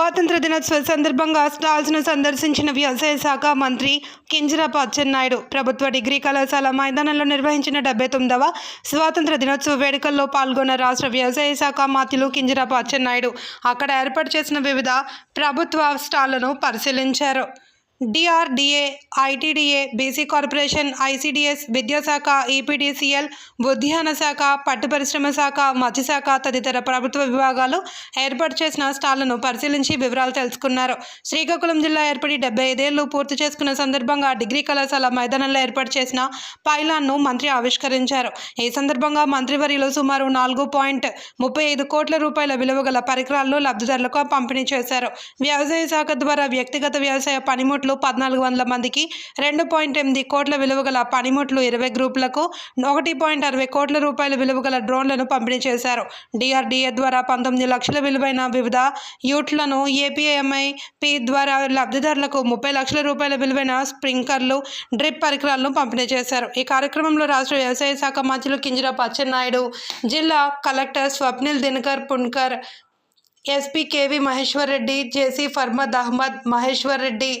స్వాతంత్ర దినోత్సవ సందర్భంగా స్టాల్స్ను సందర్శించిన వ్యవసాయ శాఖ మంత్రి కింజరాపు అచ్చెన్నాయుడు ప్రభుత్వ డిగ్రీ కళాశాల మైదానంలో నిర్వహించిన డెబ్బై తొమ్మిదవ స్వాతంత్ర దినోత్సవ వేడుకల్లో పాల్గొన్న రాష్ట్ర వ్యవసాయ శాఖ మంత్రులు కింజరాపు అచ్చెన్నాయుడు. అక్కడ ఏర్పాటు చేసిన వివిధ ప్రభుత్వ స్టాళ్ళను పరిశీలించారు. DRDA ITDA BC corporation ICDS విద్యాశాఖ ఈపీడీసీఎల్ ఉద్యాన శాఖ పట్టు పరిశ్రమ శాఖ మత్స్యశాఖ తదితర ప్రభుత్వ విభాగాలు ఏర్పాటు చేసిన స్టాళ్ళను పరిశీలించి వివరాలు తెలుసుకున్నారు. శ్రీకాకుళం జిల్లా ఏర్పడి డెబ్బై ఐదేళ్ళు పూర్తి చేసుకున్న సందర్భంగా డిగ్రీ కళాశాల మైదానంలో ఏర్పాటు చేసిన పైలాన్ను మంత్రి ఆవిష్కరించారు. ఈ సందర్భంగా మంత్రివర్యులు సుమారు నాలుగు పాయింట్ ముప్పై ఐదు కోట్ల రూపాయల విలువ గల పరికరాలను లబ్ధిదారులకు పంపిణీ చేశారు. వ్యవసాయ శాఖ ద్వారా వ్యక్తిగత వ్యవసాయ పనిముట్లు పద్నాలుగు వందల మందికి రెండు పాయింట్ ఎనిమిది కోట్ల విలువ గల పనిముట్లు ఇరవై గ్రూపులకు ఒకటి పాయింట్ అరవై కోట్ల రూపాయల విలువ గల డ్రోన్లను పంపిణీ చేశారు. డిఆర్డీఏ ద్వారా పంతొమ్మిది లక్షల విలువైన వివిధ యూట్లను ఏపీఎంఐ పి ద్వారా లబ్ధిదారులకు ముప్పై లక్షల రూపాయల విలువైన స్ప్రింక్లర్లు డ్రిప్ పరికరాలను పంపిణీ చేశారు. ఈ కార్యక్రమంలో రాష్ట్ర వ్యవసాయ శాఖ మంత్రులు కింజరాపు అచ్చెన్నాయుడు జిల్లా collector Swapnil Dinakar Pundkar SP K V Maheshwar Reddy JC Farmad Ahmed Maheshwar Reddy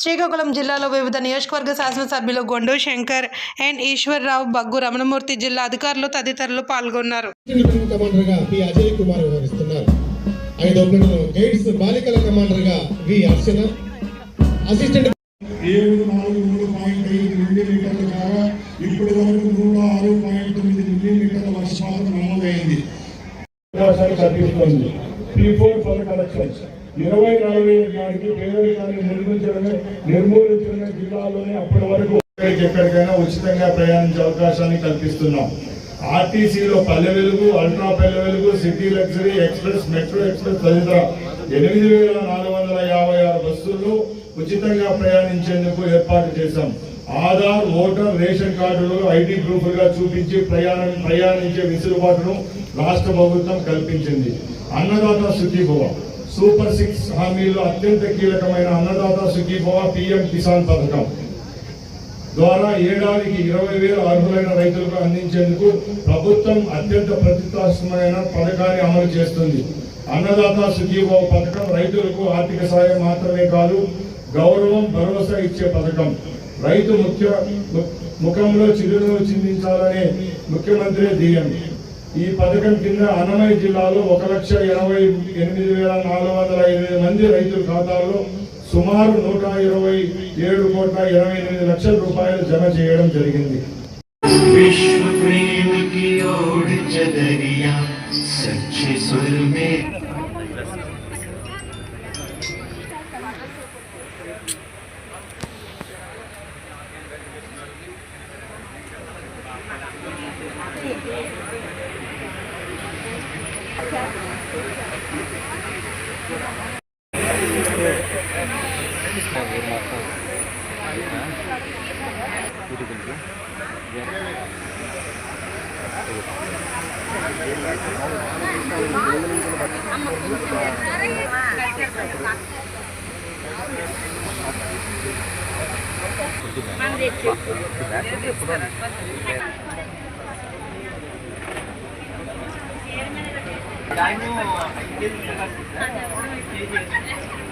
Srikakulam జిల్లాలో వివిధ నియోజకవర్గ శాసనసభ్యులు గొండు శంకర్ ఎన్ ఈశ్వర్రావు బగ్గు రమణమూర్తి జిల్లా అధికారులు తదితరులు పాల్గొన్నారు. వరకు నూట ఆరు పాయింట్ తొమ్మిది మిల్లీమీటర్ల వర్షపాతం నమోదైంది. త్రీ ఫోర్ ఫోర్ కలెక్షన్స్ ఇరవై నలభై నాటికి పేదరికాన్ని నిర్మించడమే నిర్మూలించడమే జిల్లాలోనే అప్పటి వరకు ఎక్కడికైనా ఉచితంగా ప్రయాణించే అవకాశాన్ని కల్పిస్తున్నాం. ఆర్టీసీలో పల్లె Velugu ultra Palle Velugu city luxury express metro express తదితర ఎనిమిది వేల నాలుగు వందల యాభై ఆరు బస్సుల్లో ఉచితంగా ప్రయాణించేందుకు ఏర్పాటు చేశాం. ఆధార్ ఓటర్ రేషన్ కార్డులు ఐటీ ప్రూఫ్లుగా చూపించి ప్రయాణం ప్రయాణించే వెసులుబాటును రాష్ట్ర ప్రభుత్వం కల్పించింది. అన్నదాత సుఖీభవ. సూపర్ సిక్స్ హామీలో అత్యంత కీలకమైన అన్నదాత సుఖీభవ పిఎం కిసాన్ పథకం ద్వారా ఏడాదికి ఇరవై వేల అర్హులైన రైతులకు అందించేందుకు ప్రభుత్వం అత్యంత ప్రతిష్టాత్మకమైన పథకాన్ని అమలు చేస్తుంది. అన్నదాత సుఖీభవ పథకం రైతులకు ఆర్థిక సాయం మాత్రమే కాదు గౌరవం భరోసా ఇచ్చే పథకం. రైతు ముఖ్య ముఖంలో చిరునవ్వు చిందించాలనే ముఖ్యమంత్రి ధ్యేయం ఈ పథకం కింద అన్నమయ్య జిల్లాలో ఒక లక్ష ఎనభై ఎనిమిది వేల నాలుగు వందల ఎనిమిది మంది రైతుల ఖాతాల్లో సుమారు నూట ఇరవై ఏడు కోట్ల ఇరవై ఎనిమిది లక్షల రూపాయలు జమ చేయడం జరిగింది. ఊరు మొత్తం ఇరుగుంది ఎప్పుడు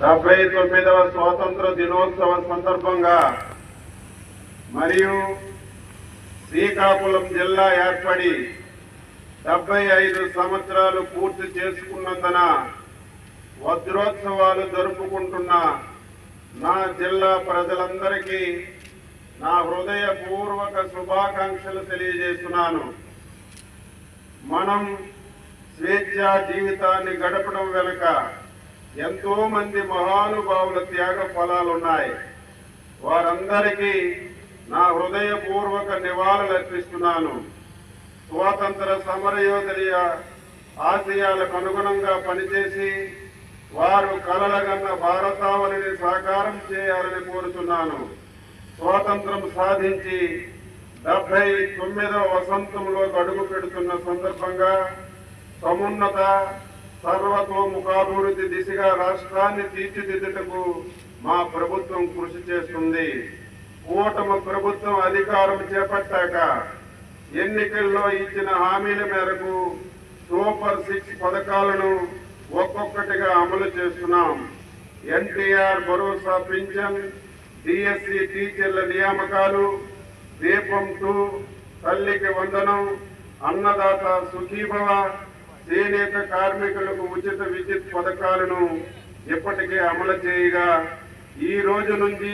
డెబ్బై తొమ్మిదవ స్వాతంత్ర దినోత్సవం సందర్భంగా మరియు శ్రీకాకుళం జిల్లా ఏర్పడి డెబ్బై ఐదు సంవత్సరాలు పూర్తి చేసుకున్నందున వజ్రోత్సవాలు జరుపుకుంటున్న నా జిల్లా ప్రజలందరికీ నా హృదయపూర్వక శుభాకాంక్షలు తెలియజేస్తున్నాను. మనం స్వేచ్ఛా జీవితాన్ని గడపడం వెనుక ఎంతో మంది మహానుభావుల త్యాగ ఫలాలున్నాయి. వారందరికీ నా హృదయపూర్వక నివాళులు అర్పిస్తున్నాను. స్వాతంత్ర సమరయోధుల ఆశయాలకు అనుగుణంగా పనిచేసి వారు కలలగన్న భారతావళిని సాకారం చేయాలని కోరుతున్నాను. స్వాతంత్రం సాధించి డెబ్బై తొమ్మిదవ వసంతంలో అడుగు పెడుతున్న సందర్భంగా సమున్నత సర్వతోముఖాభివృద్ధి దిశగా రాష్ట్రాన్ని తీర్చిదిద్దుటకు మా ప్రభుత్వం కృషి చేస్తుంది. కూటమి ప్రభుత్వం అధికారం చేపట్టాక ఎన్నికల్లో ఇచ్చిన హామీల మేరకు సూపర్ సిక్స్ పథకాలను ఒక్కొక్కటిగా అమలు చేస్తున్నాం. ఎన్టీఆర్ భరోసా పింఛన్ డిఎస్సి టీచర్ల నియామకాలు దీపం టూ తల్లికి వందనం అన్నదాత సుఖీభవ చేనేత కార్మికులకు ఉచిత విద్యుత్ పథకాలను ఇప్పటికే అమలు చేయగా ఈ రోజు నుంచి